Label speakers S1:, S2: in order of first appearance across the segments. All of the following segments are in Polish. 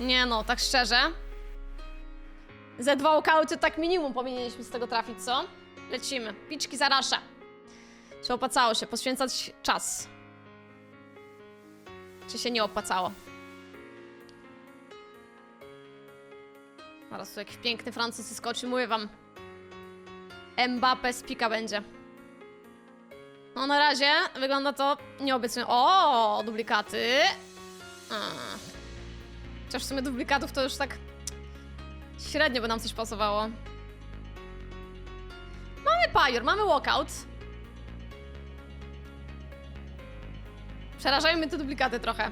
S1: Nie no, tak szczerze. Ze dwa okauty tak minimum powinieneśmy z tego trafić, co? Lecimy. Piczki za raszę. Czy opłacało się poświęcać czas? Czy się nie opłacało? Zaraz tu jakiś piękny Francuz skoczy, mówię wam. Mbappe z pika będzie. No na razie wygląda to nieobiecująco. O, duplikaty. A. Chociaż w sumie duplikatów to już tak średnio by nam coś pasowało. Mamy pajor, mamy walkout. Przerażają mnie te duplikaty trochę.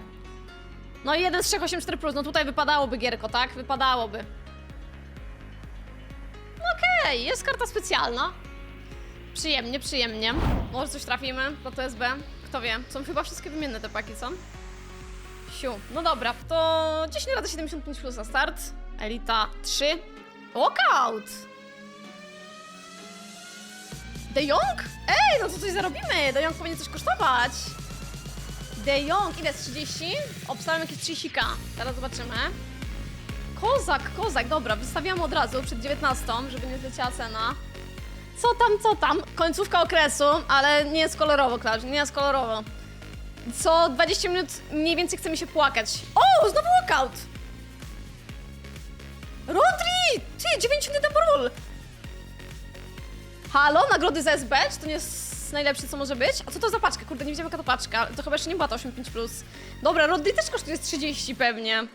S1: No i jeden z 384 plus, no tutaj wypadałoby gierko, tak? Wypadałoby. No okej, jest karta specjalna. Przyjemnie, przyjemnie. Może coś trafimy, bo to jest B. Kto wie? Są chyba wszystkie wymienne te paki, co? Siu. No dobra, to 10 razy 75 plus na start. Elita 3. Walkout! De Jong? Ej, no to coś zarobimy! De Jong powinien coś kosztować. De Jong, ile jest 30? Obstawiam jakieś 30k. Teraz zobaczymy. Kozak, kozak, dobra, wystawiamy od razu przed 19, żeby nie zleciała cena. Co tam, co tam? Końcówka okresu, ale nie jest kolorowo, Klaus, nie jest kolorowo. Co 20 minut mniej więcej chce mi się płakać. O, znowu walkout! Rodri! Ty, 9 double roll! Halo, nagrody z SB? Czy to nie jest najlepsze, co może być? A co to za paczka? Kurde, nie widziałem jaka to paczka. To chyba jeszcze nie była ta 85+. Plus. Dobra, Rodri też kosztuje z 30 pewnie.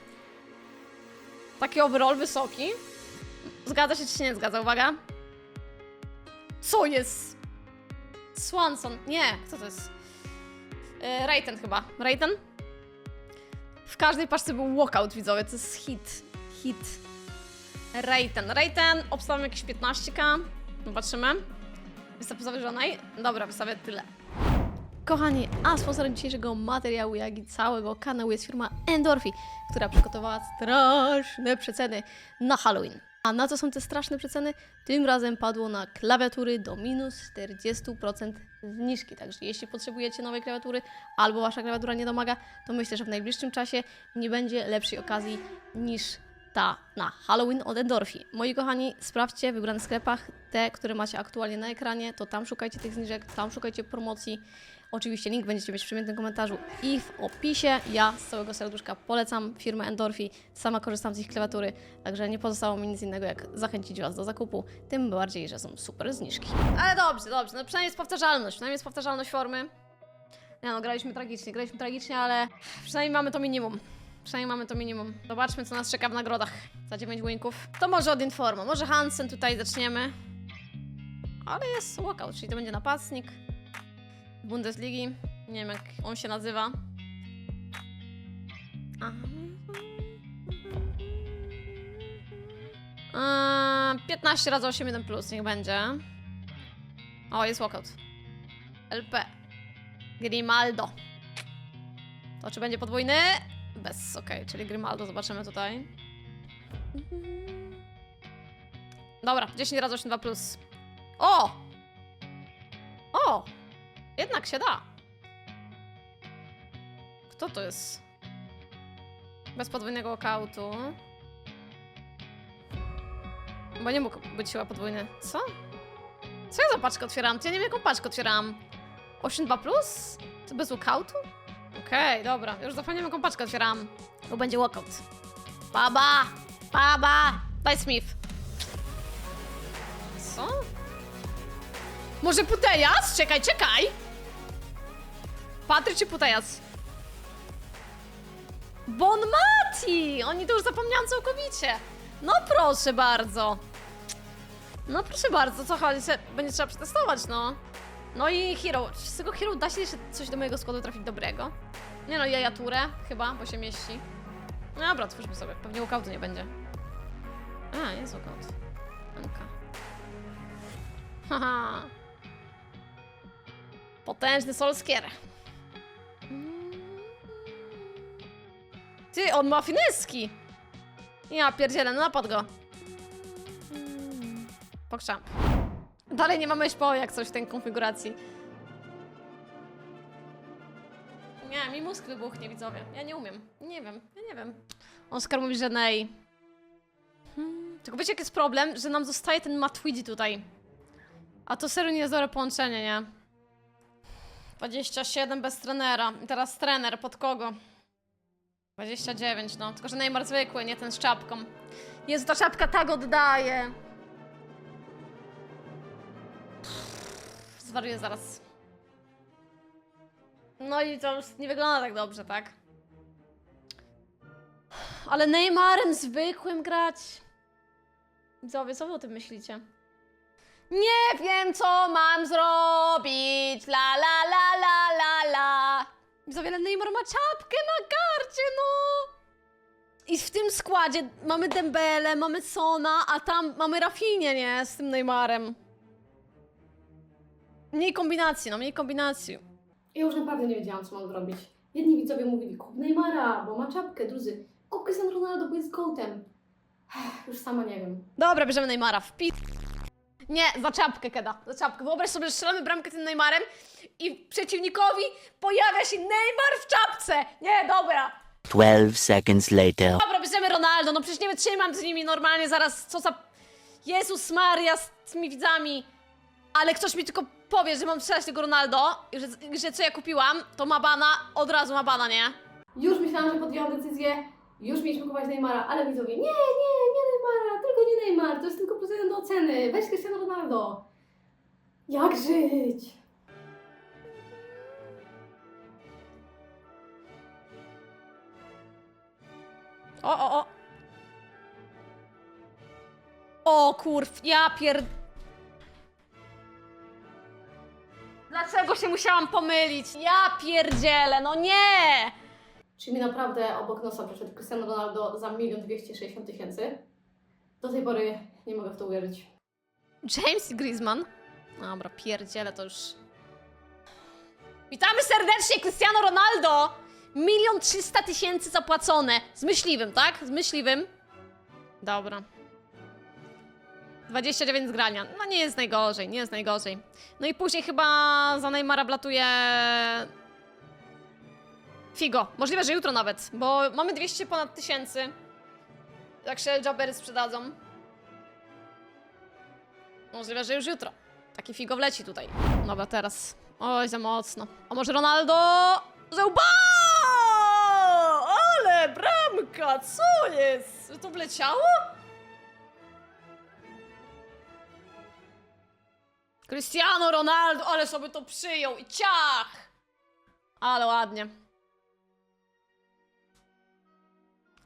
S1: Taki overall wysoki. Zgadza się, czy się nie zgadza? Uwaga. Co jest? Swanson. Nie, kto to jest? Yy, Rayten chyba. Rayten? W każdej paczce był walkout, widzowie. To jest hit. Hit. Rayten. Rayten. Obstawiam jakieś 15k. Zobaczymy. Wystaw zawyżonej. Dobra, wystawię tyle. Kochani, a sponsorem dzisiejszego materiału, jak i całego kanału jest firma Endorfi, która przygotowała straszne przeceny na Halloween. A na co są te straszne przeceny? Tym razem padło na klawiatury do minus 40% zniżki. Także jeśli potrzebujecie nowej klawiatury albo wasza klawiatura nie domaga, to myślę, że w najbliższym czasie nie będzie lepszej okazji niż ta na Halloween od Endorfi. Moi kochani, sprawdźcie w wybranych sklepach te, które macie aktualnie na ekranie, to tam szukajcie tych zniżek, tam szukajcie promocji. Oczywiście link będziecie mieć w przymiętym komentarzu i w opisie. Ja z całego serduszka polecam firmę Endorfi, sama korzystam z ich klawiatury, także nie pozostało mi nic innego jak zachęcić Was do zakupu, tym bardziej, że są super zniżki. Ale dobrze, dobrze, no przynajmniej jest powtarzalność, przynajmniej jest powtarzalność formy. Nie no, graliśmy tragicznie, graliśmy tragicznie, ale przynajmniej mamy to minimum. Przynajmniej mamy to minimum. Zobaczmy, co nas czeka w nagrodach za 9 winków. To może od Informa, może Hansen tutaj zaczniemy. Ale jest walkout, czyli to będzie napastnik Bundesligi. Nie wiem, jak on się nazywa. Eee, 15 razy 8, 1 plus, niech będzie. O, jest walkout. LP. Grimaldo. To czy będzie podwójny? Bez, okej, czyli Grimaldo zobaczymy tutaj. Dobra, 10 razy 8, 2 plus. O! O! Jednak się da. Kto to jest? Bez podwójnego walkoutu. Bo nie mógł być chyba podwójny. Co? Co ja za paczkę otwieram? Ja nie wiem jaką paczkę otwieram. 8-2 plus? To bez walkoutu? Okej, dobra. Już zapomniałem jaką paczkę otwieram. Bo będzie walkout. Baba! Baba! Daj Smith. Co? Może Putejas? Czekaj, czekaj! Patry czy Putejas? Bon Mati! Oni to już zapomniałam całkowicie. No proszę bardzo. No proszę bardzo, co chodzi? Se- Będzie trzeba przetestować, no. No i Hero. Czy z tego Hero da się jeszcze coś do mojego składu trafić dobrego? Nie no, jajaturę chyba, bo się mieści. No dobra, otwórzmy sobie. Pewnie walkoutu nie będzie. A, jest walkout. Anka. Haha. Potężny Solskier. Ty, on ma fineski! Ja pierdzielę, no napad go. Pokrzam. Dalej nie mamy SPO jak coś w tej konfiguracji. Nie, mi mózg wybuchnie, widzowie. Ja nie umiem. Nie wiem, ja nie wiem. Oskar mówi, że nej. Hmm. Tylko wiecie, jaki jest problem? Że nam zostaje ten Matwidzi tutaj. A to serio nie jest dobre połączenie, nie? 27 bez trenera. I teraz trener, pod kogo? 29, no. Tylko, że Neymar zwykły, nie ten z czapką. Jezu, ta czapka tak oddaje. Zwariuję zaraz. No i to już nie wygląda tak dobrze, tak? Ale Neymarem zwykłym grać? Widzowie, co wy o tym myślicie? Nie wiem, co mam zrobić, la la la la la la. Widzowie, ale Neymar ma czapkę na karcie, no! I w tym składzie mamy Dembele, mamy Sona, a tam mamy Rafinha, nie? Z tym Neymarem. Mniej kombinacji, no mniej kombinacji.
S2: Ja już naprawdę nie wiedziałam, co mam zrobić. Jedni widzowie mówili, kup Neymara, bo ma czapkę, drudzy, kup Cristiano Ronaldo, bo jest gołtem. Już sama nie wiem.
S1: Dobra, bierzemy Neymara w pi... Nie, za czapkę keda, za czapkę. Wyobraź sobie, że strzelamy bramkę tym Neymarem i przeciwnikowi pojawia się Neymar w czapce. Nie, dobra.
S3: 12 seconds later.
S1: Dobra, bierzemy Ronaldo, no przecież nie wytrzymam z nimi normalnie zaraz, co za... Jezus Maria z tymi widzami. Ale ktoś mi tylko powie, że mam strzelać tego Ronaldo, i że, że co ja kupiłam, to ma bana, od razu ma bana, nie?
S2: Już myślałam, że podjęłam decyzję, już mieliśmy kupować Neymara, ale widzowie, nie, nie, nie Neymara, tylko nie Neymar, to jest tylko jeden do oceny, weź Cristiano Ronaldo. Jak żyć?
S1: O, o, o. O kurw, ja pier... Dlaczego się musiałam pomylić? Ja pierdzielę, no nie!
S2: Czy mi naprawdę obok nosa przeszedł Cristiano Ronaldo za milion dwieście sześćdziesiąt tysięcy? Do tej pory nie mogę w to uwierzyć.
S1: James Griezmann? Dobra, pierdzielę to już. Witamy serdecznie, Cristiano Ronaldo! Milion trzysta tysięcy zapłacone. Z myśliwym, tak? Z myśliwym. Dobra. 29 zgrania. No nie jest najgorzej, nie jest najgorzej. No i później chyba za Neymara blatuje... Figo. Możliwe, że jutro nawet, bo mamy 200 ponad tysięcy. Jak się jobbery sprzedadzą. Możliwe, że już jutro. Taki figo wleci tutaj. Dobra, teraz. Oj, za mocno. A może Ronaldo? Zauba! Ale bramka, co jest? To wleciało? Cristiano Ronaldo, ale sobie to przyjął i ciach! Ale ładnie.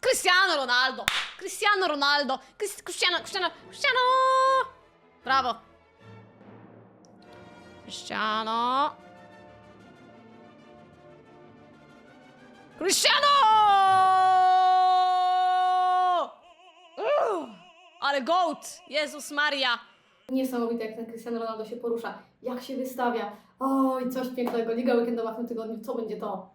S1: Cristiano Ronaldo! Cristiano Ronaldo! Cris- Cristiano, Cristiano, Cristiano! Brawo! Cristiano! Cristiano! Ale goat! Jezus Maria!
S2: Niesamowite, jak ten Cristiano Ronaldo się porusza, jak się wystawia. Oj, coś pięknego. Liga weekendowa w tym tygodniu, co będzie to?